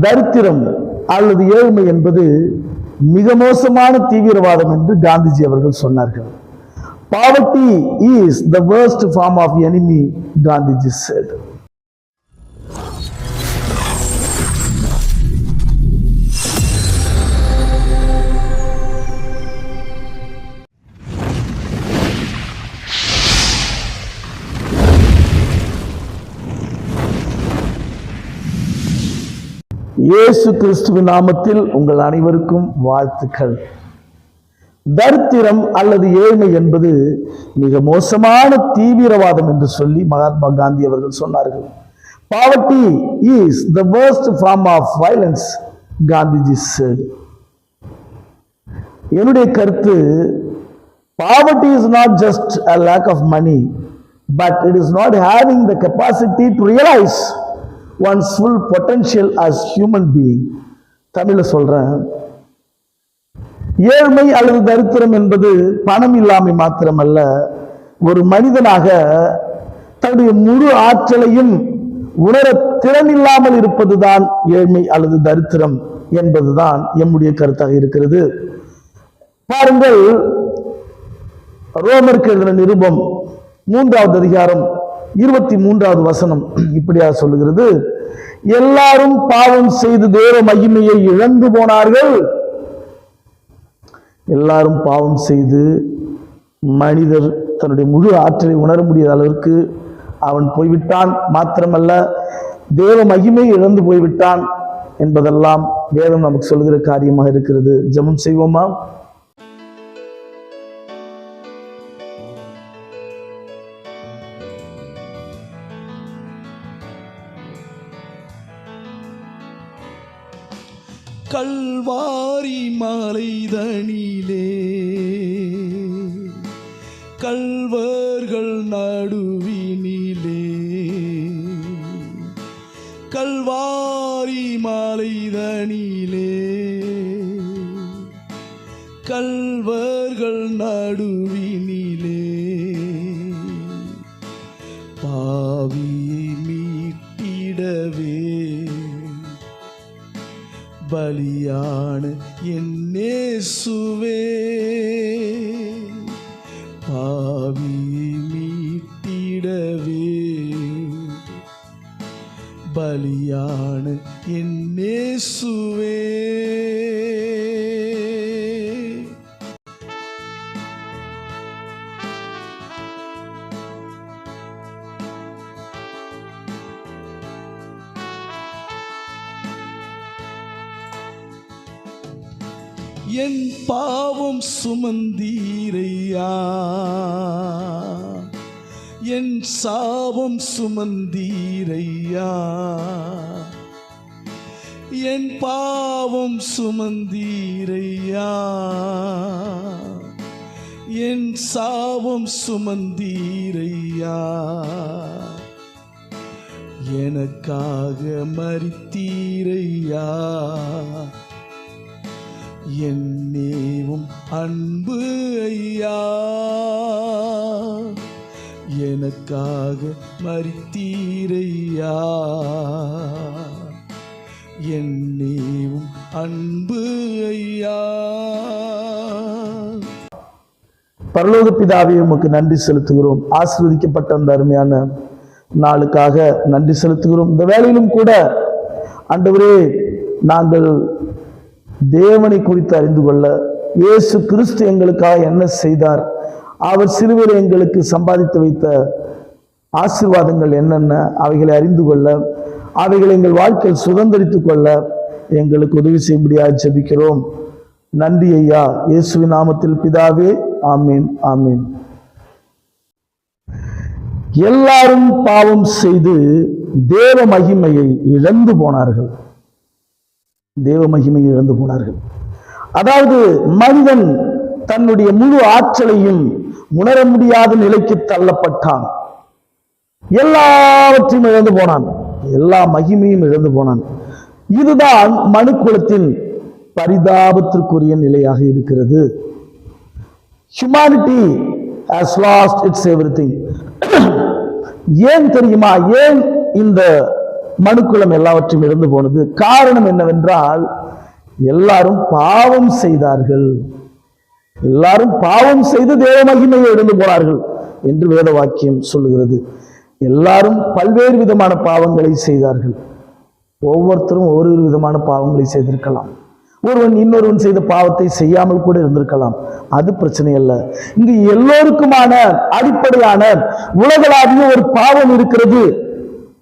தரித்திரம் அல்லது ஏழ்மை என்பது மிக மோசமான தீவிரவாதம் என்று காந்திஜி அவர்கள் சொன்னார்கள். Poverty is the worst form of enemy Gandhiji said இயேசு கிறிஸ்துவின் நாமத்தில் உங்கள் அனைவருக்கும் வாழ்த்துக்கள். தரித்திரம் அல்லது ஏழ்மை என்பது மிக மோசமான தீவிரவாதம் என்று சொல்லி மகாத்மா காந்தி அவர்கள் சொன்னார்கள். Poverty is the worst form of violence Gandhiji said. என்னுடைய கருத்து poverty is not just a lack of money but it is not having the capacity to realise one's full potential as human being தமிழில் சொல்கிறேன் ஏழ்மை அல்லது தரித்திரம் என்பது பணம் இல்லாமை மாத்திரமல்ல ஒரு மனிதனாக தன்னுடைய முழு ஆற்றலையும் உணர திறன் இல்லாமல் இருப்பதுதான் ஏழ்மை அல்லது தரித்திரம் என்பதுதான் எம்முடைய கருத்தாக இருக்கிறது. பாருங்கள் ரோமருக்கு எழுதின நிருபம் மூன்றாவது அதிகாரம் இருபத்தி மூன்றாவது வசனம் இப்படியா சொல்லுகிறது. எல்லாரும் பாவம் செய்து தேவ மகிமையை இழந்து போனார்கள். எல்லாரும் பாவம் செய்து மனிதர் தன்னுடைய முழு ஆற்றலை உணர முடியாத அளவிற்கு அவன் போய்விட்டான். மாத்திரமல்ல தேவ மகிமை இழந்து போய்விட்டான் என்பதெல்லாம் வேதம் நமக்கு சொல்லுகிற காரியமாக இருக்கிறது. ஜெபம் செய்வோமா? கல்வாரி மலைதனிலே கல்வர்கள் நடுவினிலே. கல்வாரி மலைதனிலே கல்வர்கள் நடுவினிலே. பலியான என்னேசுவே பாவி மீட்டிடவே. பலியான என்னேசுவே என் பாவம் சுமந்தீரையா? என் சாபம் சுமந்தீரையா? என் பாவம் சுமந்தீரையா? என் சாபம் சுமந்தீரையா? எனக்காக மறித்தீரையா என்னேவும் அன்பு ஐயா. எனக்காக மறித்தீரையா என்னேவும் அன்பு ஐயா. பரலோக பிதாவை உமக்கு நன்றி செலுத்துகிறோம். ஆசிர்வதிக்கப்பட்ட அந்த அருமையான நாளுக்காக நன்றி செலுத்துகிறோம். இந்த வேலையிலும் கூட அண்டவரே நாங்கள் தேவனை குறித்து அறிந்து கொள்ள இயேசு கிறிஸ்து எங்களுக்காக என்ன செய்தார்? அவர் சிறுவர் எங்களுக்கு சம்பாதித்து வைத்த ஆசீர்வாதங்கள் என்னென்ன? அவைகளை அறிந்து கொள்ள அவைகளை எங்கள் வாழ்க்கையில் சுதந்திரித்துக் கொள்ள எங்களுக்கு உதவி செய்யும்படியாக ஜபிக்கிறோம். நன்றி ஐயா. இயேசுவின் நாமத்தில் பிதாவே ஆமீன் ஆமீன். எல்லாரும் பாவம் செய்து தேவ மகிமையை இழந்து போனார்கள். தேவ மகிமை இழந்து போனார்கள். அதாவது மனிதன் தன்னுடைய முழு ஆற்றலையும் உணர முடியாத நிலைக்கு தள்ளப்பட்டான். எல்லாவற்றையும் இழந்து போனான். எல்லா மகிமையும் இழந்து போனான். இதுதான் மனுக்குலத்தின் பரிதாபத்திற்குரிய நிலையாக இருக்கிறது. Humanity has lost its everything ஏன் தெரியுமா? ஏன் இந்த மனுக்குளம் எல்லாவற்றையும் இழந்து போனது. காரணம் என்னவென்றால் எல்லாரும் பாவம் செய்தார்கள். எல்லாரும் பாவம் செய்து தேவ மகிமையை இழந்து போனார்கள் என்று வேத வாக்கியம் சொல்லுகிறது. எல்லாரும் பல்வேறு விதமான பாவங்களை செய்தார்கள். ஒவ்வொருத்தரும் ஒரு ஒரு விதமான பாவங்களை செய்திருக்கலாம். ஒருவன் இன்னொருவன் செய்த பாவத்தை செய்யாமல் கூட இருந்திருக்கலாம். அது பிரச்சனை அல்ல இங்கு எல்லோருக்குமான அடிப்படையான உலகளாவிய ஒரு பாவம் இருக்கிறது.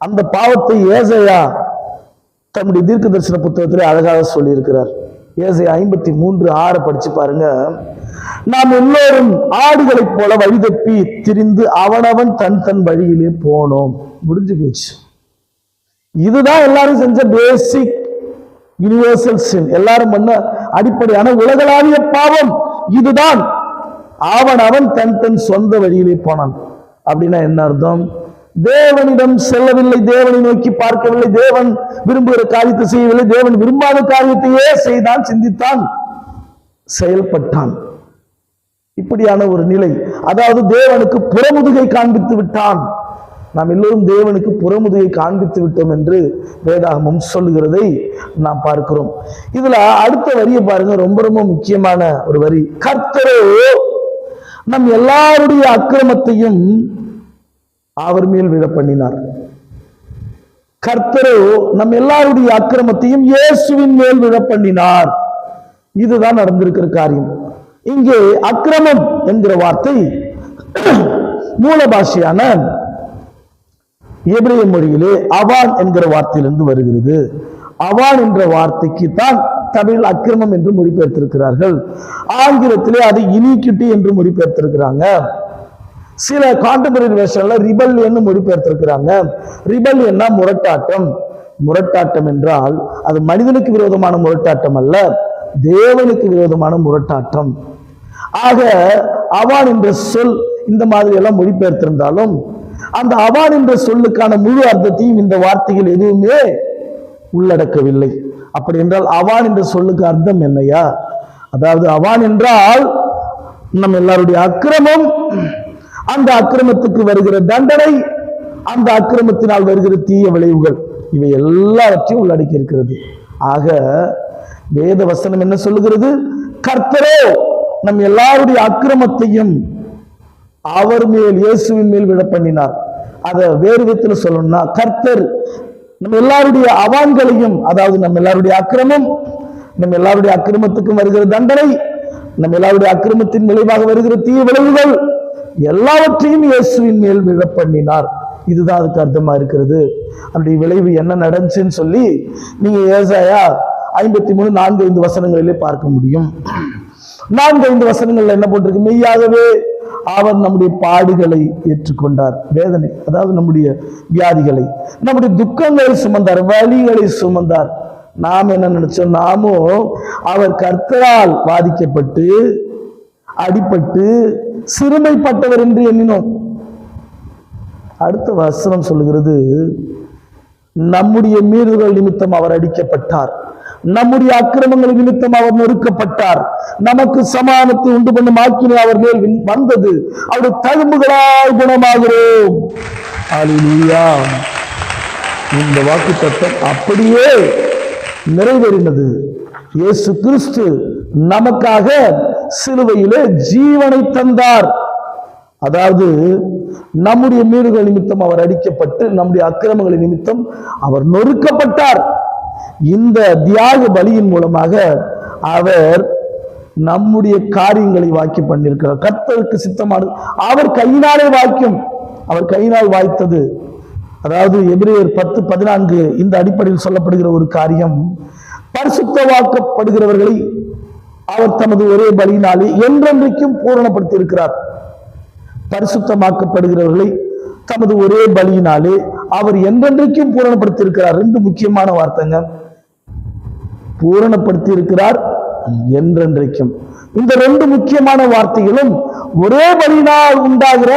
அந்த பாவத்தை ஏசையா தன்னுடைய தீர்க்க தரிசன புத்தகத்திலே அழகாக சொல்லியிருக்கிறார். ஏசை ஐம்பத்தி மூன்று ஆறை படிச்சு பாருங்க. நாம் எல்லோரும் ஆடுகளைப் போல வழி தப்பி திரிந்து அவனவன் தன் தன் வழியிலே போனோம். முடிஞ்சு போச்சு. இதுதான் எல்லாரும் செஞ்ச பேசிக் யூனிவர்சல் சின் எல்லாரும் பண்ண அடிப்படையான உலகளாவிய பாவம் இதுதான். அவன் அவன் தன் தன் சொந்த வழியிலே போனான். அப்படின்னா என்ன அர்த்தம்? தேவனிடம் செல்லவில்லை தேவனை நோக்கி பார்க்கவில்லை தேவன் விரும்புகிற காரியத்தை செய்யவில்லை தேவன் விரும்பாத காரியத்தையே செய்தான் சிந்தித்தான் செயல்பட்டான். இப்படியான ஒரு நிலை. அதாவது தேவனுக்கு புறமுதுகை காண்பித்து விட்டான். நாம் எல்லோரும் தேவனுக்கு புறமுதுகை காண்பித்து விட்டோம் என்று வேதாகமம் சொல்லுகிறதை நாம் பார்க்கிறோம். இதுல அடுத்த வரியை பாருங்க ரொம்ப ரொம்ப முக்கியமான ஒரு வரி. கர்த்தரோ நம் எல்லாருடைய அக்கிரமத்தையும் அவர் மேல் விழ பண்ணினார் கர்த்தரோ நம் எல்லாருடைய அக்கிரமத்தையும் இயேசுவின் மேல் விழ பண்ணினார் இதுதான் நடந்திருக்கிற காரியம். இங்கே அக்கிரமம் என்கிற வார்த்தை மூல பாஷையான எபிரேய மொழியிலே அவான் என்கிற வார்த்தையிலிருந்து வருகிறது. அவான் என்ற வார்த்தைக்கு தான் தமிழ் அக்கிரமம் என்று மொழிபெயர்த்திருக்கிறார்கள். ஆங்கிலத்திலே அது இனிக்யூட்டி என்று மொழிபெயர்த்திருக்கிறாங்க. சில கான்டெம்பரரி வேர்ஷன்ல ரிபல்யன்னு மொழிபெயர்த்திருக்கிறாங்க. ரிபல்யன்னா முரட்டாட்டம். முரட்டாட்டம் என்றால் அது மனிதனுக்கு விரோதமான முரட்டாட்டம் அல்ல தேவனுக்கு விரோதமான முரட்டாட்டம். ஆக அவான் என்ற சொல் இந்த மாதிரி எல்லாம் மொழிபெயர்த்திருந்தாலும் அந்த அவான் என்ற சொல்லுக்கான முழு அர்த்தத்தையும் இந்த வார்த்தைகள் எதுவுமே உள்ளடக்கவில்லை. அப்படி என்றால் அவான் என்ற சொல்லுக்கு அர்த்தம் என்னையா அதாவது அவான் என்றால் நம் எல்லாருடைய அக்கிரமம் அந்த அக்கிரமத்துக்கு வருகிற தண்டனை அந்த அக்கிரமத்தினால் வருகிற தீய விளைவுகள் இவை எல்லாவற்றையும் உள்ளடக்கி இருக்கிறது. ஆக வேத வசனம் என்ன சொல்லுகிறது? கர்த்தரோ நம் எல்லாருடைய அக்கிரமத்தையும் அவர் மேல் இயேசுவின் மேல் விட பண்ணினார் அதை வேறு விதத்தில் சொல்லணும்னா கர்த்தர் நம்ம எல்லாருடைய அவான்களையும் அதாவது நம்ம எல்லாருடைய அக்கிரமம் நம்ம எல்லாருடைய அக்கிரமத்துக்கும் வருகிற தண்டனை நம்ம எல்லாருடைய அக்கிரமத்தின் விளைவாக வருகிற தீய விளைவுகள் எல்லாவற்றையும் இயேசுவின் மேல் விழ பண்ணினார் இதுதான் அதுக்கு அர்த்தமா இருக்கிறது. அதனுடைய விளைவு என்ன நடந்துச்சுன்னு சொல்லி நீங்க ஏசாயா ஐம்பத்தி மூணு நான்கு ஐந்து வசனங்களிலே பார்க்க முடியும். நான்கு ஐந்து வசனங்கள்ல என்ன போட்டிருக்கு? மெய்யாகவே அவர் நம்முடைய பாடுகளை ஏற்றுக்கொண்டார். வேதனை அதாவது நம்முடைய வியாதிகளை நம்முடைய துக்கங்களை சுமந்தார் வலிகளை சுமந்தார். நாம் என்ன நினைச்சோம்? நாமும் அவர் கர்த்தரால் பாதிக்கப்பட்டு அடிபட்டு சிறுமைப்பட்டவர் என்று எண்ணினோம். அடுத்த வசனம் சொல்லுகிறது நம்முடைய மீறுதல் நிமித்தம் அவர் அடிக்கப்பட்டார். நம்முடைய அக்கிரமங்கள் நிமித்தம் அவர் நொறுக்கப்பட்டார். நமக்கு சமானத்தை உண்டு பண்ணும் ஆக்கினை அவர் மேல் வந்தது. அவருடைய தழும்புகளால் குணமாகிறோம். இந்த வாக்கு தத்தம் அப்படியே நிறைவேறினது. இயேசு கிறிஸ்து நமக்காக சிலுவையிலே ஜீவனை தந்தார். அதாவது நம்முடைய மீறுகள் நிமித்தம் அவர் அடிக்கப்பட்டு நம்முடைய அக்கிரமங்களின் நிமித்தம் அவர் நொறுக்கப்பட்டார். இந்த தியாக பலியின் மூலமாக அவர் நம்முடைய காரியங்களை வாக்கி பண்ணியிருக்கிறார் கர்த்தருக்கு சித்தமானது. அவர் கையினாலே வாக்கியம் அவர் கையினால் வாய்த்தது. அதாவது எபிரேயர் பத்து பதினான்கு இந்த அடிப்படையில் சொல்லப்படுகிற ஒரு காரியம் பரிசுத்தவாக்கப்படுகிறவர்களை அவர் தமது ஒரே பலியினாலே என்றென்றைக்கும் பூரணப்படுத்தி இருக்கிறார் பரிசுத்தமாக்கப்படுகிறவர்களை தமது ஒரே பலியினாலே அவர் என்றென்றைக்கும் பூரணப்படுத்தி இருக்கிறார் ரெண்டு முக்கியமான வார்த்தைங்க. பூரணப்படுத்தி இருக்கிறார் என்றென்றைக்கும். இந்த ரெண்டு முக்கியமான வார்த்தைகளும் ஒரே பலியினால் உண்டாகிற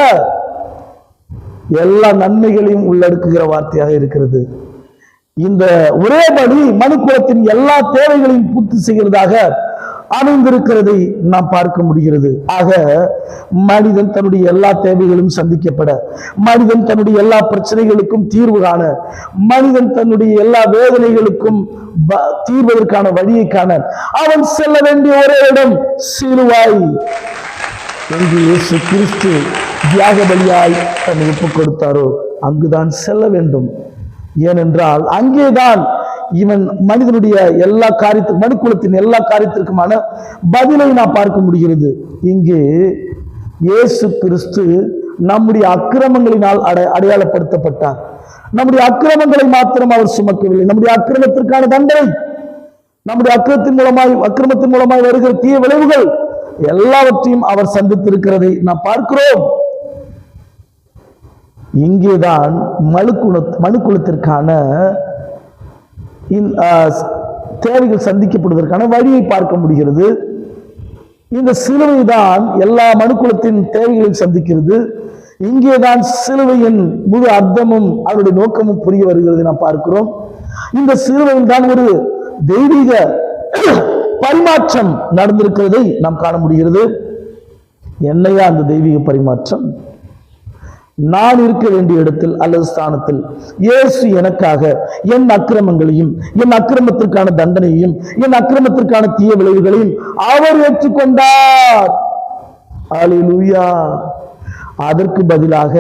எல்லா நன்மைகளையும் உள்ளடக்குகிற வார்த்தையாக இருக்கிறது. இந்த ஒரே பலி மனுக்குலத்தின் எல்லா தேவைகளையும் பூர்த்தி செய்கிறதாக அமைந்திருக்கிறதை நாம் பார்க்க முடிகிறது. ஆக மனிதன் தன்னுடைய எல்லா தேவைகளும் சந்திக்கப்பட மனிதன் தன்னுடைய எல்லா பிரச்சனைகளுக்கும் தீர்வு காண மனிதன் தன்னுடைய எல்லா வேதனைகளுக்கும் தீர்வதற்கான வழியை காண அவன் செல்ல வேண்டிய ஒரே இடம் சிலுவாய் என்று இயேசு கிறிஸ்து தியாக பலியாய் தன்னை ஒப்புக் கொடுத்தாரோ அங்குதான் செல்ல வேண்டும். ஏனென்றால் அங்கேதான் இவன் மனிதனுடைய எல்லா காரியத்திற்கும் மனுக்குலத்தின் எல்லா காரியத்திற்குமான பதிலை நான் பார்க்க முடிகிறது. இங்கே இயேசு கிறிஸ்து நம்முடைய அக்கிரமங்களினால் அடை அடையாளப்படுத்தப்பட்டார். நம்முடைய அக்கிரமங்களை மாத்திரம் அவர் சுமக்கவில்லை. நம்முடைய அக்கிரமத்திற்கான தண்டனை நம்முடைய அக்கிரத்தின் மூலமாய் அக்கிரமத்தின் மூலமாய் வருகிற தீய விளைவுகள் எல்லாவற்றையும் அவர் சந்தித்திருக்கிறதை நாம் பார்க்கிறோம். இங்கேதான் மனுக்குல மனுக்குலத்திற்கான தேவைகள் சந்திக்கப்படுவதற்கான வழியை பார்க்க முடிகிறது. இந்த சிலுவை தான் எல்லா மனுக்குலத்தின் தேவைகளையும் சந்திக்கிறது. இங்கேதான் சிலுவையின் முழு அர்த்தமும் அவருடைய நோக்கமும் புரிய வருகிறது நாம் பார்க்கிறோம். இந்த சிலுவையில் தான் ஒரு தெய்வீக பரிமாற்றம் நடந்திருக்கிறதை நாம் காண முடிகிறது. என்னையா அந்த தெய்வீக பரிமாற்றம்? நான் இருக்க வேண்டிய இடத்தில் அல்லது ஸ்தானத்தில் இயேசு எனக்காக என் அக்கிரமங்களையும் என் அக்கிரமத்திற்கான தண்டனையையும் என் அக்கிரமத்திற்கான தீய விளைவுகளையும் அவர் ஏற்றுக்கொண்டார். அலிலுயா அதற்கு பதிலாக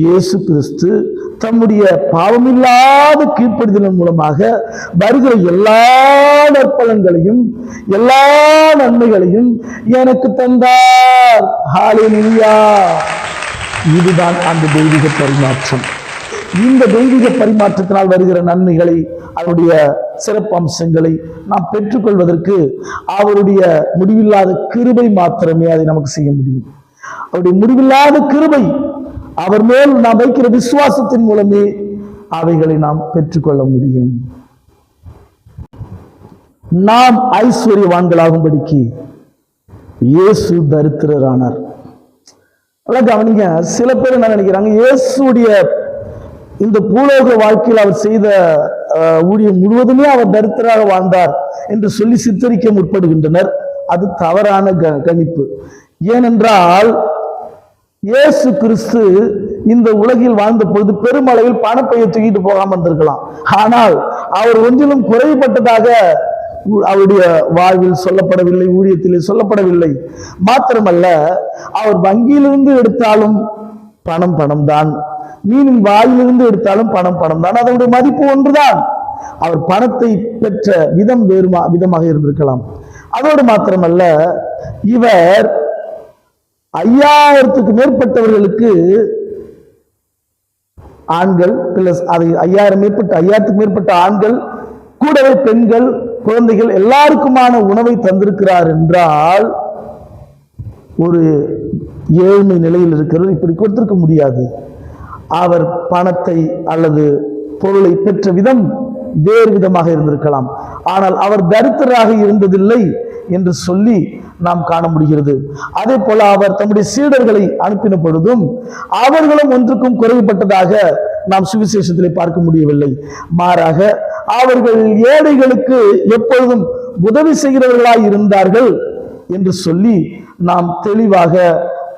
இயேசு கிறிஸ்து தம்முடைய பாவமில்லாத கீழ்ப்படுதலின் மூலமாக வருகிற எல்லா நற்பலன்களையும் எல்லா நன்மைகளையும் எனக்கு தந்தார். ஹalleluya இதுதான் அந்த தெய்வீக பரிமாற்றம். இந்த தெய்வீக பரிமாற்றத்தினால் வருகிற நன்மைகளை அவருடைய சிறப்பு அம்சங்களை நாம் பெற்றுக்கொள்வதற்கு அவருடைய முடிவில்லாத கிருபை மாத்திரமே அதை நமக்கு செய்ய முடியும். அவருடைய முடிவில்லாத கிருபை அவர் மேல் நாம் வைக்கிற விசுவாசத்தின் மூலமே அவைகளை நாம் பெற்றுக்கொள்ள முடியும். நாம் ஐஸ்வர்யவான்களாகும்படிக்கு இயேசு தரித்திரரானார். நல்லா கவனிங்க. சில பேர் என்ன நினைக்கிறாங்க இயேசுடைய இந்த பூலோக வாழ்க்கையில் அவர் செய்த ஊழியம் முழுவதுமே அவர் தரித்திராக வாழ்ந்தார் என்று சொல்லி சித்தரிக்க முற்படுகின்றனர். அது தவறான க- கணிப்பு. ஏனென்றால் இயேசு கிறிஸ்து இந்த உலகில் வாழ்ந்த பொழுது பெருமளவில் பணப்பையை தூக்கிட்டு போகாமல் இருந்திருக்கலாம். ஆனால் அவர் ஒன்றிலும் குறைபட்டதாக அவருடைய வாழ்வில் சொல்லப்படவில்லை ஊழியத்திலே சொல்லப்படவில்லை. மாத்திரமல்ல அவர் வங்கியிலிருந்து எடுத்தாலும் பணம் பணம் தான் மீனின் வாயிலிருந்து எடுத்தாலும் பணம் பணம் தான் அதனுடைய மதிப்பு ஒன்றுதான். அவர் பணத்தை பெற்ற விதம் வேறு விதமாக இருந்திருக்கலாம். அதோடு மாத்திரமல்ல இவர் ஐயாயிரத்துக்கு மேற்பட்டவர்களுக்கு ஆண்கள் பிளஸ் அதை ஐயாயிரம் மேற்பட்ட ஐயாயிரத்துக்கு மேற்பட்ட ஆண்கள் கூடவே பெண்கள் குழந்தைகள் எல்லாருக்குமான உணவை தந்திருக்கிறார் என்றால் ஒரு ஏழ்மை நிலையில் இருக்கிறவர் இப்படி கொடுத்திருக்க முடியாது. அவர் பணத்தை அல்லது பொருளை பெற்ற விதம் வேறு விதமாக இருந்திருக்கலாம். ஆனால் அவர் தரித்திராக இருந்ததில்லை என்று சொல்லி நாம் காண முடிகிறது. அதே போல அவர் தம்முடைய சீடர்களை அனுப்பின பொழுதும் அவர்களும் ஒன்றுக்கும் குறைவுபட்டதாக நாம் சுவிசேஷத்திலே பார்க்க முடியவில்லை. மாறாக அவர்கள் ஏழைகளுக்கு எப்பொழுதும் உதவி செய்கிறவர்களாய் இருந்தார்கள் என்று சொல்லி நாம் தெளிவாக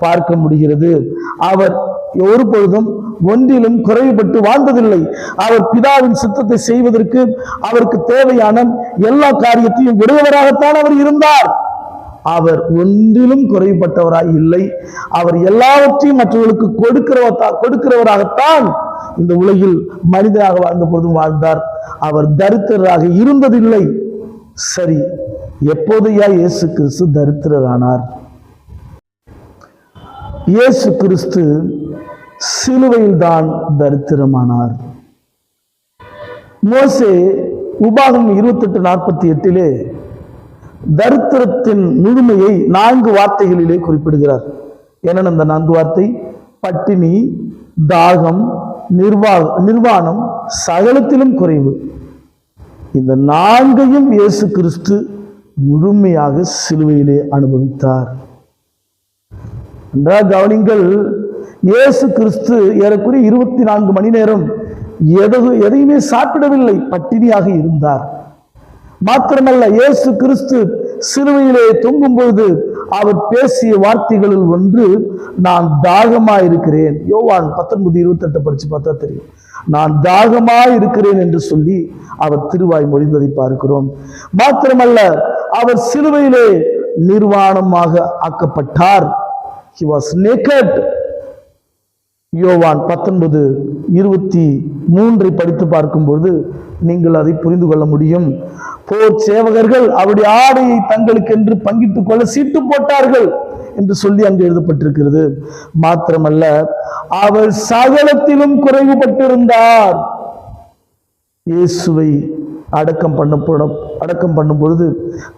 பார்க்க முடிகிறது. அவர் ஒரு பொழுதும் ஒன்றிலும் குறைவுபட்டு வாழ்ந்ததில்லை. அவர் பிதாவின் சித்தத்தை செய்வதற்கு அவருக்கு தேவையான எல்லா காரியத்தையும் உடையவராகத்தான் அவர் இருந்தார். அவர் ஒன்றிலும் குறைவுபட்டவராய் இல்லை. அவர் எல்லாவற்றையும் மற்றவர்களுக்கு கொடுக்கிறவத்தா கொடுக்கிறவராகத்தான் இந்த உலகில் மனிதராக வாழ்ந்த பொழுதும் வாழ்ந்தார். அவர் தரித்திரராக இருந்ததில்லை. சரி எப்போதையா இயேசு கிறிஸ்து தரித்திரரானார்? இயேசு கிறிஸ்து சிலுவையில்தான் தரித்திரமானார். மோசே உபாகம் இருபத்தெட்டு நாற்பத்தி எட்டிலே தரித்திரத்தின் முழுமையை நான்கு வார்த்தைகளிலே குறிப்பிடுகிறார். என்னென்ன? அந்த நான்கு வார்த்தை? பட்டினி தாகம் நிர்வா நிர்வாணம் சகலத்திலும் குறைவு. இந்த நான்கையும் இயேசு கிறிஸ்து முழுமையாக சிலுவையிலே அனுபவித்தார். என்றால் கவனிங்கள் இயேசு கிறிஸ்து ஏறக்குறைய இருபத்தி நான்கு மணி நேரம் எதகு எதையுமே சாப்பிடவில்லை பட்டினியாக இருந்தார். மாத்திரமல்ல இயேசு கிறிஸ்து சிலுவையிலே தொங்கும் பொழுது அவர் பேசிய வார்த்தைகளில் ஒன்று நான் தாகமா இருக்கிறேன் யோவான் பத்தொன்பது இருபத்தி எட்டு படிச்சு பார்த்தா தெரியும். நான் தாகமா இருக்கிறேன் என்று சொல்லி அவர் திருவாய் மொழிந்ததை பார்க்கிறோம். மாத்திரமல்ல அவர் சிலுவையிலே நிர்வாணமாக ஆக்கப்பட்டார். ஹி வாஸ் நேக்கட் யோவான் பத்தொன்பது இருபத்தி மூன்றை படித்து பார்க்கும்போது நீங்கள் அதை புரிந்து கொள்ள முடியும். போர் சேவகர்கள் அவருடைய ஆடையை தங்களுக்கென்று பங்கிட்டுக் கொள்ள சீட்டு போட்டார்கள் என்று சொல்லி அங்கு எழுதப்பட்டிருக்கிறது. மாத்திரமல்ல அவர் சகலத்திலும் குறைவுபட்டிருந்தார். இயேசுவை அடக்கம் பண்ணப்படும் அடக்கம் பண்ணும் பொழுது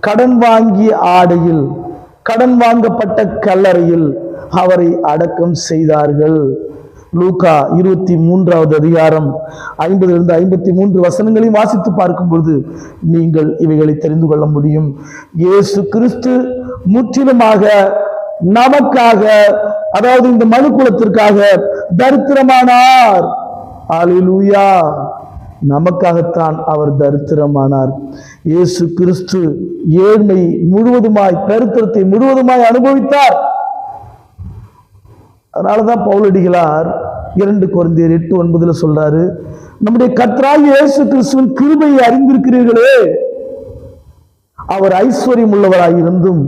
கடன் வாங்கிய ஆடையில் கடன் வாங்கப்பட்ட கல்லறையில் அவரை அடக்கம் செய்தார்கள். லூகா இருபத்தி மூன்றாவது அதிகாரம் ஐம்பதிலிருந்து ஐம்பத்தி மூன்று வசனங்களையும் வாசித்து பார்க்கும் பொழுது நீங்கள் இவைகளை தெரிந்து கொள்ள முடியும். இயேசு கிறிஸ்து முற்றிலுமாக நமக்காக அதாவது இந்த மனு குலத்திற்காக தரித்திரமானார். அலிலூயா நமக்காகத்தான் அவர் தரித்திரமானார். இயேசு கிறிஸ்து ஏழ்மை முழுவதுமாய் தரித்திரத்தை முழுவதுமாய் அனுபவித்தார். அதனால தான் பவுலடிகளார் இரண்டு குழந்தையர் எட்டு ஒன்பதில் சொல்றாரு நம்முடைய கத்ராய் இயேசு கிறிஸ்துவின் கிருபையை அறிந்திருக்கிறீர்களே. அவர் ஐஸ்வர்யம் உள்ளவராய் இருந்தும்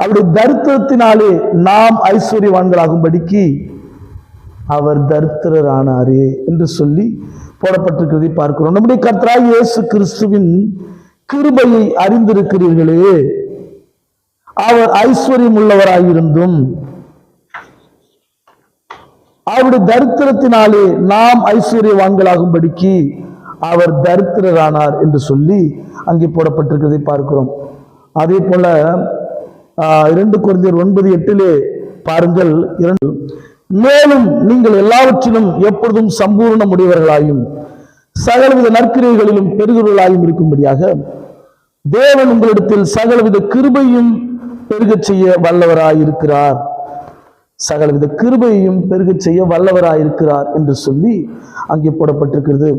அவருடைய தரித்திரத்தினாலே நாம் ஐஸ்வர்யவான்களாகும்படிக்கு அவர் தரித்திரரானாரே என்று சொல்லி போடப்பட்டிருக்கிறதை பார்க்கிறோம். நம்முடைய கர்த்தராய் இயேசு கிறிஸ்துவின் கிருபையை அறிந்திருக்கிறீர்களே. அவர் ஐஸ்வர்யம் உள்ளவராயிருந்தும் அவருடைய தரித்திரத்தினாலே நாம் ஐஸ்வர்யவான்களாகும்படிக்கு அவர் தரித்திரரானார் என்று சொல்லி அங்கே போடப்பட்டிருக்கிறதை பார்க்கிறோம். அதே போல இரண்டு குறைந்தர் ஒன்பது எட்டிலே பாருங்கள் இரண்டு. மேலும் நீங்கள் எல்லாவற்றிலும் எப்பொழுதும் சம்பூர்ண முடிவர்களாயும் சகலவித நற்கிரைகளிலும் பெருகர்களாயும் இருக்கும்படியாக தேவன் உங்களிடத்தில் சகலவித கிருபையும் பெருகச் செய்ய வல்லவராயிருக்கிறார். சகலவித கிருபையையும் பெருகச் செய்ய வல்லவராயிருக்கிறார் என்று சொல்லி அங்கே போடப்பட்டிருக்கிறது.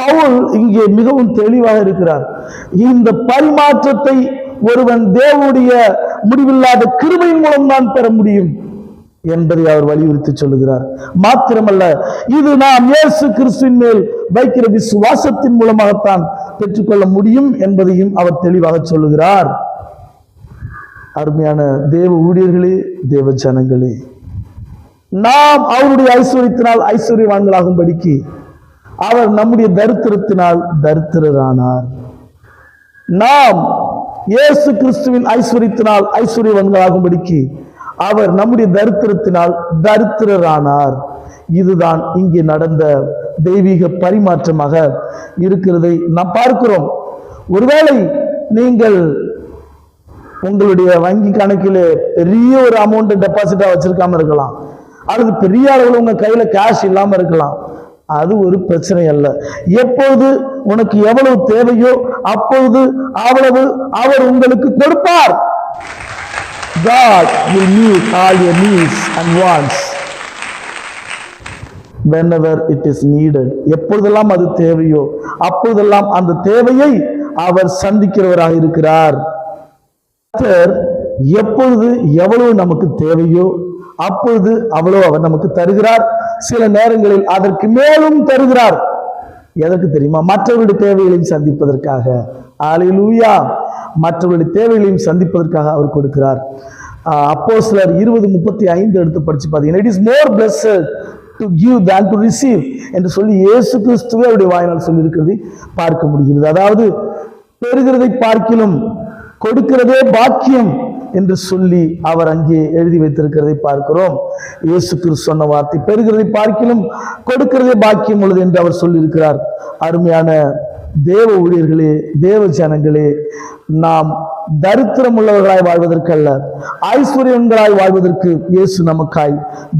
பவுல் இங்கே மிகவும் தெளிவாக இருக்கிறார். இந்த பரிமாற்றத்தை ஒருவன் தேவனுடைய முடிவில்லாத கிருபையின் மூலம் தான் பெற முடியும் என்பதை அவர் வலியுறுத்தி சொல்லுகிறார். மாத்திரமல்ல இது நாம் இயேசு கிறிஸ்துவின் மேல் வைக்கிற விசுவாசத்தின் மூலமாகத்தான் பெற்றுக்கொள்ள முடியும் என்பதையும் அவர் தெளிவாக சொல்லுகிறார். அருமையான தேவ ஊழியர்களே தேவ ஜனங்களே. நாம் அவருடைய ஐஸ்வர்யத்தினால் ஐஸ்வர்யவான்களாகும்படிக்கு அவர் நம்முடைய தரித்திரத்தினால் தரித்திரரானார். நாம் இயேசு கிறிஸ்துவின் ஐஸ்வர்யத்தினால் ஐஸ்வர்யவான்களாகும்படிக்கு அவர் நம்முடைய தரித்திரத்தினால் தரித்திரரானார். இதுதான் இங்கே நடந்த தெய்வீக பரிமாற்றமாக இருக்கிறதை நாம் பார்க்கிறோம். ஒருவேளை நீங்கள் உங்களுடைய வங்கி கணக்கில் பெரிய ஒரு அமௌண்ட் டெபாசிட்டா வச்சிருக்காம இருக்கலாம். அல்லது பெரிய அளவில் உங்க கையில கேஷ் இல்லாம இருக்கலாம். அது ஒரு பிரச்சனை அல்ல. எப்பொழுது உனக்கு எவ்வளவு தேவையோ அப்பொழுது அவ்வளவு அவர் உங்களுக்கு கொடுப்பார். God will meet all your needs and wants whenever it is needed. எப்பொழுதெல்லாம் அது தேவையோ அப்பொழுதெல்லாம் அந்த தேவையை அவர் சந்திக்கிறவராக இருக்கிறார். கர்த்தர் எப்பொழுது எவ்வளவு நமக்கு தேவையோ அப்பொழுது அவ்வளவு அவர் நமக்கு தருகிறார். சில நேரங்களில் அதற்கு மேலும் தருகிறார். எதற்கு தெரியுமா? மற்றவருடைய தேவைகளையும் சந்திப்பதற்காக. ஆலையிலூயா மற்றவருடைய தேவைகளையும் சந்திப்பதற்காக அவர் கொடுக்கிறார். அப்போ சிலர் இருபது முப்பத்தி ஐந்து எடுத்து படிச்சு பார்த்தீங்கன்னா it is more blessed to give than to receive என்று சொல்லி இயேசு கிறிஸ்துவே அவருடைய வாயினால் சொல்லியிருக்கிறது. பார்க்க முடிகிறது. அதாவது பெறுகிறதை பார்க்கிலும் கொடுக்கிறதே பாக்கியம் என்று சொல்லி அவர் அங்கே எழுதி வைத்திருக்கிறதை பார்க்கிறோம். இயேசு கிறிஸ்து சொன்ன வார்த்தை பெறுகிறதை பார்க்கிலும் கொடுக்கிறதே பாக்கியம் உள்ளது என்று அவர் சொல்லியிருக்கிறார். அருமையான தேவ ஊழியர்களே தேவ ஜனங்களே நாம் தரித்திரம் உள்ளவர்களாய் வாழ்வதற்கல்ல ஐஸ்வர்யங்களாய் வாழ்வதற்கு இயேசு நமக்காய்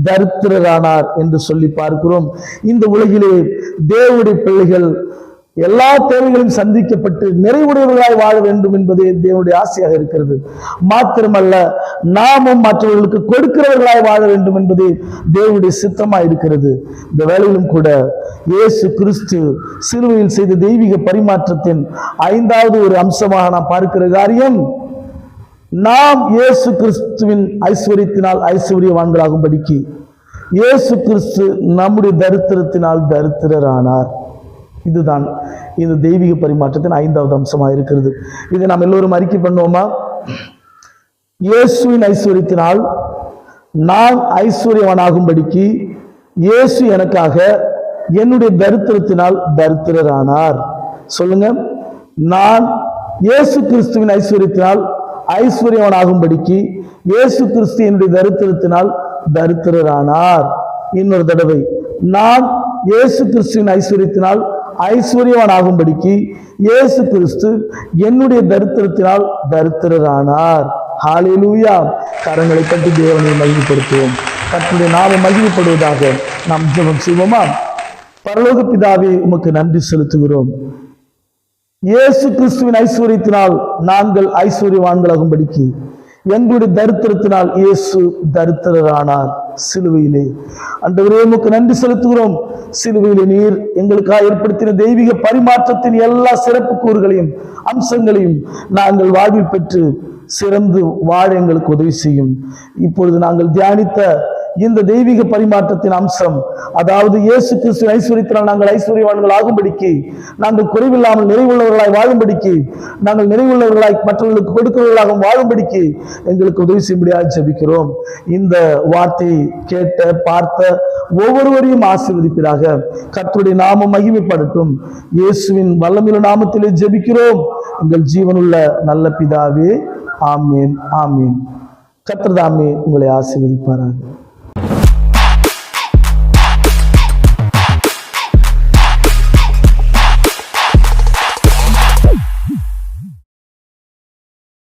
தரித்திரரானார் என்று சொல்லி பார்க்கிறோம். இந்த உலகிலே தேவனுடைய பிள்ளைகள் எல்லா தேவைகளும் சந்திக்கப்பட்டு நிறைவுடையவர்களாய் வாழ வேண்டும் என்பதே தேவனுடைய ஆசையாக இருக்கிறது. மாத்திரமல்ல நாமும் மற்றவர்களுக்கு கொடுக்கிறவர்களாய் வாழ வேண்டும் என்பதே தேவனுடைய சித்தமாக இருக்கிறது. இந்த வேலையிலும் கூட இயேசு கிறிஸ்து சிறுவையில் செய்த தெய்வீக பரிமாற்றத்தின் ஐந்தாவது ஒரு அம்சமாக நாம் பார்க்கிற காரியம் நாம் இயேசு கிறிஸ்துவின் ஐஸ்வர்யத்தினால் ஐஸ்வர்யவான்களாகும்படிக்கு இயேசு கிறிஸ்து நம்முடைய தரித்திரத்தினால் தரித்திரரானார். இதுதான். இந்த தெய்வீக பரிமாற்றத்தின் ஐந்தாவது அம்சமாக இருக்கிறது. இதை நாம் எல்லோரும் அறிக்கை பண்ணுவோமா? இயேசுவின் ஐஸ்வர்யத்தினால் நான் ஐஸ்வர்யவனாகும்படிக்கு இயேசு எனக்காக என்னுடைய தரித்திரத்தினால் தரித்திரரானார். சொல்லுங்க. நான் இயேசு கிறிஸ்துவின் ஐஸ்வர்யத்தினால் ஐஸ்வர்யவனாகும்படிக்கு இயேசு கிறிஸ்து என்னுடைய தரித்திரத்தினால் தரித்திரரானார். இன்னொரு தடவை நான் இயேசு கிறிஸ்துவின் ஐஸ்வர்யத்தினால் ஐஸ்வர்யவானாகும்படிக்கு இயேசு கிறிஸ்து என்னுடைய தரித்திரத்தினால் தரித்திரரானார். ஹாலிலூயா கரங்களை கட்டி தேவனை மகிழ்ப்படுத்துவோம் கற்றுடைய நாமம் மகிழ்ப்படுவதாக நாம் ஜெபம் செய்வோமா? பரலோக பிதாவே உமக்கு நன்றி செலுத்துகிறோம். இயேசு கிறிஸ்துவின் ஐஸ்வர்யத்தினால் நாங்கள் ஐஸ்வர்யவான்களாகும்படிக்கு எங்களுடைய தரித்திரத்தினால் இயேசு தரித்திரரானார். சிலுவையிலே. அண்டவரே உமக்கு நன்றி செலுத்துகிறோம். சிலுவையிலே நீர் எங்களுக்காக ஏற்படுத்தின தெய்வீக பரிமாற்றத்தின் எல்லா சிறப்பு கூறுகளையும் அம்சங்களையும் நாங்கள் வாழ்வில் பெற்று சிறந்து வாழ எங்களுக்கு உதவி செய்யும். இப்பொழுது நாங்கள் தியானித்த இந்த தெய்வீக பரிமாற்றத்தின் அம்சம். அதாவது இயேசு கிறிஸ்து ஐஸ்வர்யத்தினால் நாங்கள் ஐஸ்வர்யவான்கள் ஆகும்படிக்கு நாங்கள் குறைவில்லாமல் நிறைவுள்ளவர்களாய் வாழும்படிக்கு நாங்கள் நிறைவுள்ளவர்களாய் மற்றவர்களுக்கு கொடுக்கிறவர்களாக வாழும்படிக்கு எங்களுக்கு உதவி செய்யும்படியாக ஜெபிக்கிறோம். இந்த வார்த்தையை கேட்ட பார்த்த ஒவ்வொருவரையும் ஆசீர்வதிப்பதாக கர்த்தருடைய நாமம் மகிமைப்படட்டும் இயேசுவின் வல்லமில நாமத்திலே ஜெபிக்கிறோம். எங்கள் ஜீவனுள்ள நல்ல பிதாவே ஆமீன் ஆமீன். கத்திரதாமே உங்களை ஆசீர்வதிப்பாராக.